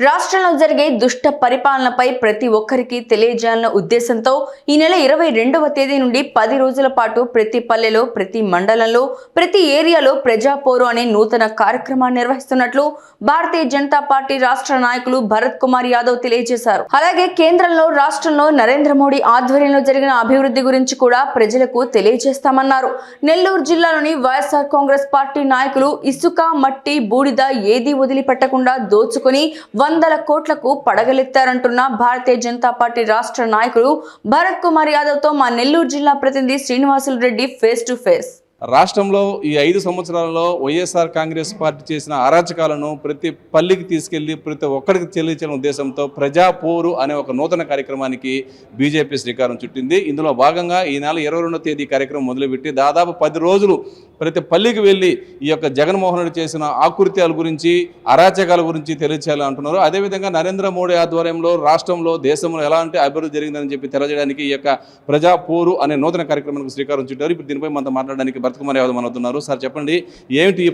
రాష్ట్రంలో జరిగే దుష్ట పరిపాలనపై ప్రతి ఒక్కరికి తెలియజేయాలన్న ఉద్దేశంతో ఈ నెల ఇరవై రెండవ తేదీ నుండి పది రోజుల పాటు ప్రతి పల్లెలో ప్రతి మండలంలో ప్రతి ఏరియాలో ప్రజాపోరు అనే నూతన కార్యక్రమాన్ని నిర్వహిస్తున్నట్లు భారతీయ జనతా పార్టీ రాష్ట్ర నాయకులు భరత్ కుమార్ యాదవ్ తెలియజేశారు. అలాగే కేంద్రంలో రాష్ట్రంలో నరేంద్ర మోడీ ఆధ్వర్యంలో జరిగిన అభివృద్ధి గురించి కూడా ప్రజలకు తెలియజేస్తామన్నారు. నెల్లూరు జిల్లాలోని వైఎస్ఆర్ కాంగ్రెస్ పార్టీ నాయకులు ఇసుక మట్టి బూడిద ఏదీ వదిలిపెట్టకుండా దోచుకుని వందల కోట్లకు పడగలెత్తారంటున్న భారతీయ జనతా పార్టీ రాష్ట్ర నాయకుడు భరత్ కుమార్ యాదవ్తో మా నెల్లూరు జిల్లా ప్రతినిధి Srinivasulu Reddy face to face రాష్ట్రంలో ఈ ఐదు సంవత్సరాలలో వైఎస్ఆర్ కాంగ్రెస్ పార్టీ చేసిన అరాచకాలను ప్రతి పల్లికి తీసుకెళ్ళి ప్రతి ఒక్కరికి చెల్లించిన ఉద్దేశంతో ప్రజాపోరు అనే ఒక నూతన కార్యక్రమానికి బీజేపీ శ్రీకారం చుట్టింది. ఇందులో భాగంగా ఈ నెల ఇరవై రెండో తేదీ కార్యక్రమం మొదలుపెట్టి దాదాపు పది రోజులు ప్రతి పల్లికి వెళ్ళి ఈ యొక్క జగన్మోహన్ రెడ్డి చేసిన ఆకృత్యాల గురించి అరాచకాల గురించి తెలియచేయాలని అంటున్నారు. అదేవిధంగా నరేంద్ర మోడీ ఆధ్వర్యంలో రాష్ట్రంలో దేశంలో ఎలాంటి అభివృద్ధి జరిగిందని చెప్పి తెలియజేయడానికి ఈ యొక్క ప్రజాపోరు అనే నూతన కార్యక్రమానికి శ్రీకారం చుట్టారు. ఇప్పుడు దీనిపై మనతో మాట్లాడడానికి భరత్ కుమార్ యాదవ్ మనవుతున్నారు సార్ చెప్పండి ఏమిటి ఈ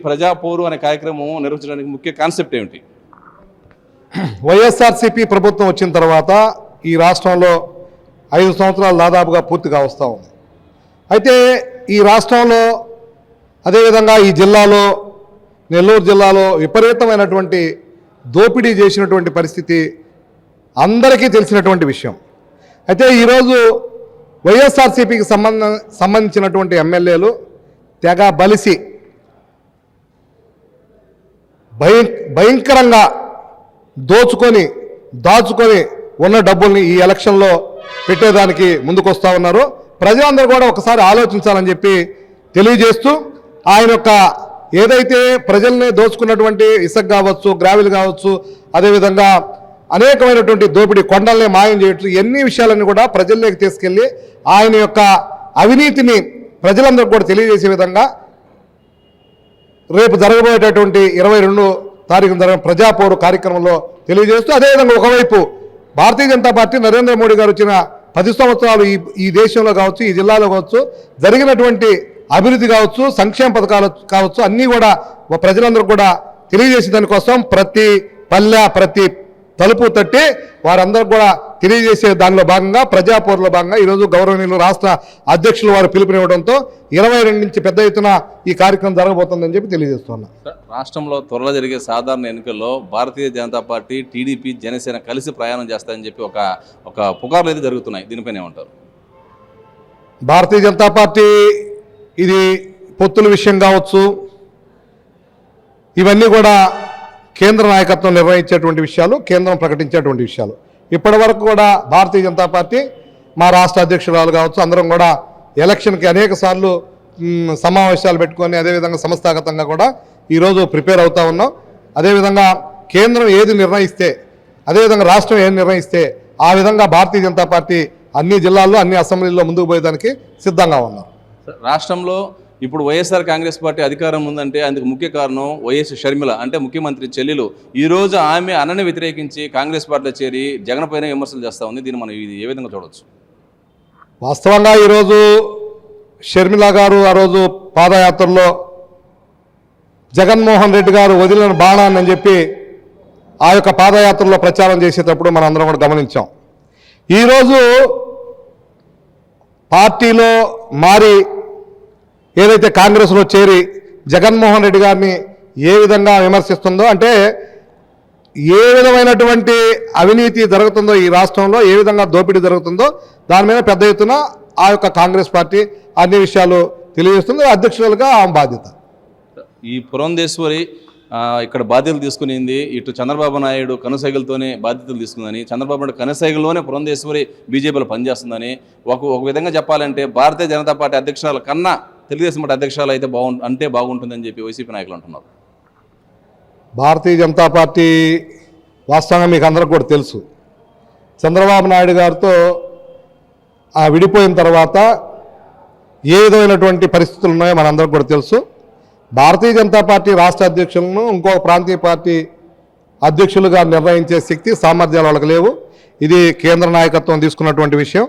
అనే కార్యక్రమం నిర్వహించడానికి ముఖ్య కాన్సెప్ట్ ఏమిటి? వైఎస్ఆర్సీపీ ప్రభుత్వం వచ్చిన తర్వాత ఈ రాష్ట్రంలో ఐదు సంవత్సరాలు దాదాపుగా పూర్తిగా వస్తూ ఉంది. అయితే ఈ రాష్ట్రంలో అదేవిధంగా ఈ జిల్లాలో నెల్లూరు జిల్లాలో విపరీతమైనటువంటి దోపిడీ చేసినటువంటి పరిస్థితి అందరికీ తెలిసినటువంటి విషయం. అయితే ఈరోజు వైఎస్ఆర్సీపీకి సంబంధ సంబంధించినటువంటి ఎమ్మెల్యేలు తెగ బలిసి భయం భయంకరంగా దోచుకొని దాచుకొని ఉన్న డబ్బుల్ని ఈ ఎలక్షన్లో పెట్టేదానికి ముందుకొస్తా ఉన్నారు. ప్రజలందరూ కూడా ఒకసారి ఆలోచించాలని చెప్పి తెలియజేస్తూ ఆయన యొక్క ఏదైతే ప్రజల్ని దోచుకున్నటువంటి ఇసుక కావచ్చు గ్రావిల్ కావచ్చు అదేవిధంగా అనేకమైనటువంటి దోపిడీ కొండల్ని మాయం చేయటం ఎన్ని విషయాలని కూడా ప్రజల్లోకి తీసుకెళ్ళి ఆయన యొక్క అవినీతిని ప్రజలందరూ కూడా తెలియజేసే విధంగా రేపు జరగబోయేటటువంటి ఇరవై రెండు తారీఖున జరిగిన ప్రజాపోరు కార్యక్రమంలో తెలియజేస్తూ అదేవిధంగా ఒకవైపు భారతీయ జనతా పార్టీ నరేంద్ర మోడీ గారు వచ్చిన పది సంవత్సరాలు ఈ ఈ దేశంలో కావచ్చు ఈ జిల్లాలో కావచ్చు జరిగినటువంటి అభివృద్ధి కావచ్చు సంక్షేమ పథకాలు కావచ్చు అన్నీ కూడా ప్రజలందరూ కూడా తెలియజేసే దానికోసం ప్రతి పల్లె ప్రతి తలుపు తట్టి వారందరూ కూడా తెలియజేసే దానిలో భాగంగా ప్రజాపోరులో భాగంగా ఈరోజు గౌరవనీయులు రాష్ట్ర అధ్యక్షులు వారు పిలుపునివ్వడంతో ఇరవై రెండు నుంచి పెద్ద ఎత్తున ఈ కార్యక్రమం జరగబోతుందని చెప్పి తెలియజేస్తున్నా రాష్ట్రంలో త్వరలో జరిగే సాధారణ ఎన్నికల్లో భారతీయ జనతా పార్టీ టీడీపీ జనసేన కలిసి ప్రయాణం చేస్తాయని చెప్పి ఒక ఒక పుకార్లు అయితే జరుగుతున్నాయి. దీనిపైన ఏమంటారు? భారతీయ జనతా పార్టీ ఇది పొత్తుల విషయం కావచ్చు. ఇవన్నీ కూడా కేంద్ర నాయకత్వం నిర్వహించేటువంటి విషయాలు కేంద్రం ప్రకటించేటువంటి విషయాలు. ఇప్పటి వరకు కూడా భారతీయ జనతా పార్టీ మా రాష్ట్ర అధ్యక్షురాలు కావచ్చు అందరం కూడా ఎలక్షన్కి అనేక సార్లు సమావేశాలు పెట్టుకొని అదేవిధంగా సంస్థాగతంగా కూడా ఈరోజు ప్రిపేర్ అవుతూ ఉన్నాం. అదేవిధంగా కేంద్రం ఏది నిర్ణయిస్తే అదేవిధంగా రాష్ట్రం ఏది నిర్ణయిస్తే ఆ విధంగా భారతీయ జనతా పార్టీ అన్ని జిల్లాల్లో అన్ని అసెంబ్లీల్లో ముందుకు పోయేదానికి సిద్ధంగా ఉన్నారు రాష్ట్రంలో ఇప్పుడు వైఎస్ఆర్ కాంగ్రెస్ పార్టీ అధికారం ఉందంటే అందుకు ముఖ్య కారణం వైఎస్ షర్మిల అంటే ముఖ్యమంత్రి చెల్లెలు. ఈ రోజు ఆమె అన్నని వ్యతిరేకించి కాంగ్రెస్ పార్టీలో చేరి జగన్ పైన విమర్శలు చేస్తూ ఉంది. దీన్ని మనం ఇది ఏ విధంగా చూడవచ్చు? వాస్తవంగా ఈరోజు షర్మిల గారు ఆ రోజు పాదయాత్రలో జగన్మోహన్ రెడ్డి గారు వదిలిన బాణాన్ని అని చెప్పి ఆ యొక్క పాదయాత్రలో ప్రచారం చేసేటప్పుడు మనం అందరం కూడా గమనించాం. ఈరోజు పార్టీలో మారి ఏదైతే కాంగ్రెస్లో చేరి జగన్మోహన్ రెడ్డి గారిని ఏ విధంగా విమర్శిస్తుందో అంటే ఏ విధమైనటువంటి అవినీతి జరుగుతుందో ఈ రాష్ట్రంలో ఏ విధంగా దోపిడీ జరుగుతుందో దాని మీద పెద్ద ఎత్తున ఆ యొక్క కాంగ్రెస్ పార్టీ అన్ని విషయాలు తెలియజేస్తుంది. అధ్యక్షులుగా ఆమె బాధ్యత. ఈ పురంధేశ్వరి ఇక్కడ బాధ్యతలు తీసుకునింది. ఇటు చంద్రబాబు నాయుడు కనుసైగలతోనే బాధ్యతలు తీసుకుందని చంద్రబాబు నాయుడు కనుసైగల్లోనే పురంధేశ్వరి బీజేపీలో పనిచేస్తుందని ఒక ఒక విధంగా చెప్పాలంటే భారతీయ జనతా పార్టీ అధ్యక్షురాల కన్నా తెలుగుదేశం పార్టీ అధ్యక్షాలు అయితే బాగు అంటే బాగుంటుందని చెప్పి వైసీపీ నాయకులు అంటున్నారు. భారతీయ జనతా పార్టీ వాస్తవంగా మీకు అందరికి కూడా తెలుసు. చంద్రబాబు నాయుడు గారితో ఆ విడిపోయిన తర్వాత ఏ విధమైనటువంటి పరిస్థితులు ఉన్నాయో మనందరికి కూడా తెలుసు. భారతీయ జనతా పార్టీ రాష్ట్ర అధ్యక్షులను ఇంకొక ప్రాంతీయ పార్టీ అధ్యక్షులుగా నిర్ణయించే శక్తి సామర్థ్యాలు వాళ్ళకి లేవు. ఇది కేంద్ర నాయకత్వం తీసుకున్నటువంటి విషయం.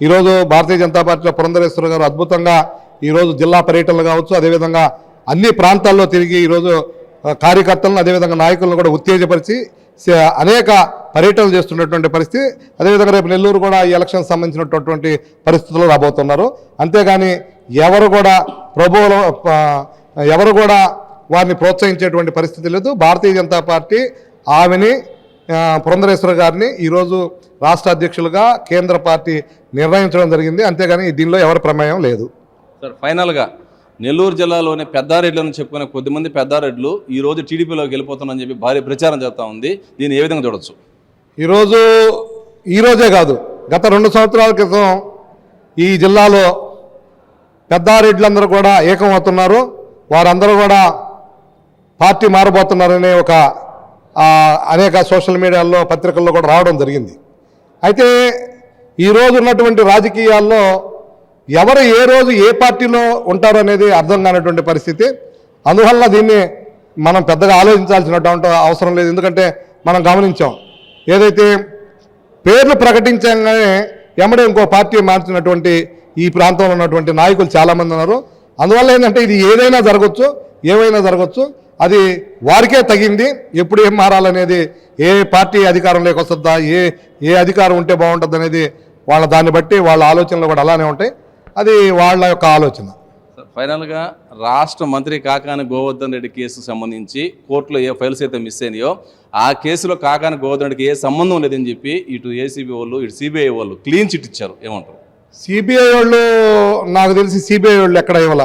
ఈరోజు భారతీయ జనతా పార్టీలో పురంధరేశ్వర గారు అద్భుతంగా ఈరోజు జిల్లా పర్యటనలు కావచ్చు అదేవిధంగా అన్ని ప్రాంతాల్లో తిరిగి ఈరోజు కార్యకర్తలను అదేవిధంగా నాయకులను కూడా ఉత్తేజపరిచి అనేక పర్యటనలు చేస్తున్నటువంటి పరిస్థితి. అదేవిధంగా రేపు నెల్లూరు కూడా ఈ ఎలక్షన్ సంబంధించినటువంటి పరిస్థితులు రాబోతున్నారు. అంతేగాని ఎవరు కూడా ప్రభువుల ఎవరు కూడా వారిని ప్రోత్సహించేటువంటి పరిస్థితి లేదు. భారతీయ జనతా పార్టీ ఆమెని పురంధరేశ్వర గారిని ఈరోజు రాష్ట్ర అధ్యక్షులుగా కేంద్ర పార్టీ నిర్ణయించడం జరిగింది. అంతేగాని దీనిలో ఎవరి ప్రమేయం లేదు. సార్ ఫైనల్గా నెల్లూరు జిల్లాలోని పెద్దారెడ్లను చెప్పుకునే కొద్దిమంది పెద్దారెడ్లు ఈ రోజు టీడీపీలోకి వెళ్ళిపోతున్నారని చెప్పి భారీ ప్రచారం చేస్తూ ఉంది. దీన్ని ఏ విధంగా చూడొచ్చు? ఈరోజు ఈరోజే కాదు గత రెండు సంవత్సరాల క్రితం ఈ జిల్లాలో పెద్దారెడ్లందరూ కూడా ఏకమవుతున్నారు. వారందరూ కూడా పార్టీ మారబోతున్నారనే ఒక అనేక సోషల్ మీడియాల్లో పత్రికల్లో కూడా రావడం జరిగింది. అయితే ఈరోజు ఉన్నటువంటి రాజకీయాల్లో ఎవరు ఏ రోజు ఏ పార్టీలో ఉంటారు అనేది అర్థం కానటువంటి పరిస్థితి. అందువల్ల దీన్ని మనం పెద్దగా ఆలోచించాల్సినటువంటి అవసరం లేదు. ఎందుకంటే మనం గమనించాం. ఏదైతే పేర్లు ప్రకటించగానే ఎమ్మడే ఇంకో పార్టీ మార్చినటువంటి ఈ ప్రాంతంలో ఉన్నటువంటి నాయకులు చాలామంది ఉన్నారు. అందువల్ల ఏంటంటే ఇది ఏదైనా జరగచ్చు ఏమైనా జరగచ్చు అది వారికే తగింది. ఎప్పుడు ఏం మారాలనేది ఏ పార్టీ అధికారంలోకి వస్తుందా ఏ ఏ అధికారం ఉంటే బాగుంటుంది అనేది వాళ్ళ దాన్ని బట్టి వాళ్ళ ఆలోచనలు కూడా అలానే ఉంటాయి. అది వాళ్ళ యొక్క ఆలోచన. ఫైనల్గా రాష్ట్ర మంత్రి కాకాని గోవర్ధన్ రెడ్డి కేసుకు సంబంధించి కోర్టులో ఏ ఫైల్స్ అయితే మిస్ అయినాయో ఆ కేసులో కాకాని గోవర్ధన్ రెడ్డికి ఏ సంబంధం లేదని చెప్పి ఇటు ఏసీబీ వాళ్ళు ఇటు సిబిఐ వాళ్ళు క్లీన్ చిట్ ఇచ్చారు. ఏమంటారు? సిబిఐ వాళ్ళు నాకు తెలిసి సిబిఐ వాళ్ళు ఎక్కడ ఇవ్వాల?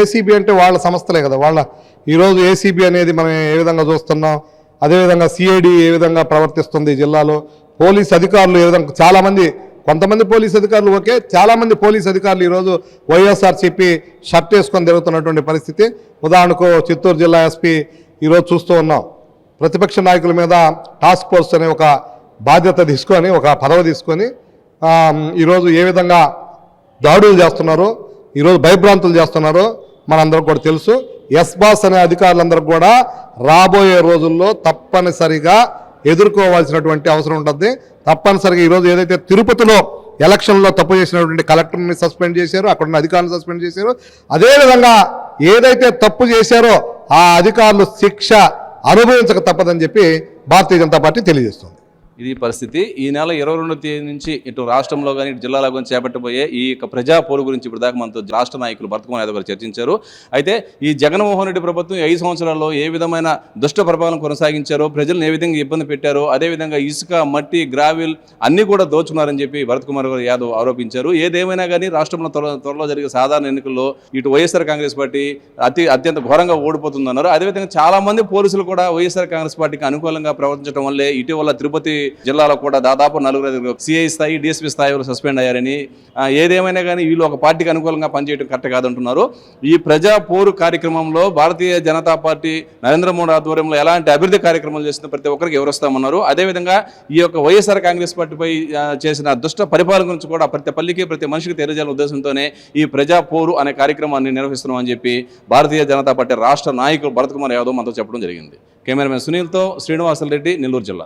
ఏసీబీ అంటే వాళ్ళ సంస్థలే కదా. వాళ్ళ ఈరోజు ఏసీబీ అనేది మనం ఏ విధంగా చూస్తున్నాం? అదేవిధంగా సిఐడి ఏ విధంగా ప్రవర్తిస్తుంది జిల్లాలో? పోలీస్ అధికారులు ఏ విధంగా చాలామంది కొంతమంది పోలీస్ అధికారులు ఓకే చాలామంది పోలీస్ అధికారులు ఈరోజు వైఎస్ఆర్ చెప్పి షర్ట్ వేసుకొని తిరుగుతున్నటువంటి పరిస్థితి. ఉదాహరణకు చిత్తూరు జిల్లా ఎస్పీ ఈరోజు చూస్తూ ఉన్నాం. ప్రతిపక్ష నాయకుల మీద టాస్క్ ఫోర్స్ అనే ఒక బాధ్యత తీసుకొని ఒక పదవి తీసుకొని ఈరోజు ఏ విధంగా దాడులు చేస్తున్నారు ఈరోజు భయభ్రాంతులు చేస్తున్నారు మనందరికి కూడా తెలుసు. ఎస్ బాస్ అనే అధికారులందరూ కూడా రాబోయే రోజుల్లో తప్పనిసరిగా ఎదుర్కోవాల్సినటువంటి అవసరం ఉంటుంది. తప్పనిసరిగా ఈరోజు ఏదైతే తిరుపతిలో ఎలక్షన్లో తప్పు చేసినటువంటి కలెక్టర్ని సస్పెండ్ చేశారు అక్కడ ఉన్న అధికారులను సస్పెండ్ చేశారు అదేవిధంగా ఏదైతే తప్పు చేశారో ఆ అధికారులు శిక్ష అనుభవించక తప్పదని చెప్పి భారతీయ జనతా పార్టీ తెలియజేస్తుంది. ఇది పరిస్థితి. ఈ నెల ఇరవై రెండో తేదీ నుంచి ఇటు రాష్ట్రంలో కానీ ఇటు జిల్లాలో కానీ చేపట్టబోయే ఈ యొక్క ప్రజా పోరు గురించి ఇప్పుడు దాకా మనతో రాష్ట్ర నాయకులు భరతకుమార్ యాదవ్ గారు చర్చించారు. అయితే ఈ జగన్మోహన్ రెడ్డి ప్రభుత్వం ఐదు సంవత్సరాల్లో ఏ విధమైన దుష్ట ప్రభావం కొనసాగించారో ప్రజలను ఏ విధంగా ఇబ్బంది పెట్టారో అదేవిధంగా ఇసుక మట్టి గ్రావిల్ అన్నీ కూడా దోచుకున్నారని చెప్పి భరత్కుమార్ గారు యాదవ్ ఆరోపించారు. ఏదేమైనా కానీ రాష్ట్రంలో త్వర త్వరలో జరిగే సాధారణ ఎన్నికల్లో ఇటు వైఎస్ఆర్ కాంగ్రెస్ పార్టీ అతి అత్యంత ఘోరంగా ఓడిపోతుందన్నారు. అదేవిధంగా చాలామంది పోలీసులు కూడా వైఎస్ఆర్ కాంగ్రెస్ పార్టీకి అనుకూలంగా ప్రవర్తించడం వల్లే ఇటీవల తిరుపతి జిల్లాలో కూడా దాదాపు నలుగురు సిఐ స్థాయి డిఎస్పీ స్థాయి సస్పెండ్ అయ్యారని ఏదేమైనా కానీ వీళ్ళు ఒక పార్టీకి అనుకూలంగా పనిచేయడం కరెక్ట్ కాదంటున్నారు. ఈ ప్రజా పోరు కార్యక్రమంలో భారతీయ జనతా పార్టీ నరేంద్ర మోడీ ఆధ్వర్యంలో ఎలాంటి అభివృద్ధి కార్యక్రమాలు చేస్తున్న ప్రతి ఒక్కరికి వివరిస్తామన్నారు. అదేవిధంగా ఈ యొక్క వైఎస్ఆర్ కాంగ్రెస్ పార్టీపై చేసిన దుష్ట పరిపాలన గురించి కూడా ప్రతి పల్లికి ప్రతి మనిషికి తెలియజేయాలనే ఉద్దేశంతోనే ఈ ప్రజా పోరు అనే కార్యక్రమాన్ని నిర్వహిస్తున్నామని చెప్పి భారతీయ జనతా పార్టీ రాష్ట్ర నాయకులు భరత్ కుమార్ యాదవ్ మనతో చెప్పడం జరిగింది. కెమెరామెన్ సునీల్తో శ్రీనివాసరెడ్డి నెల్లూరు జిల్లా.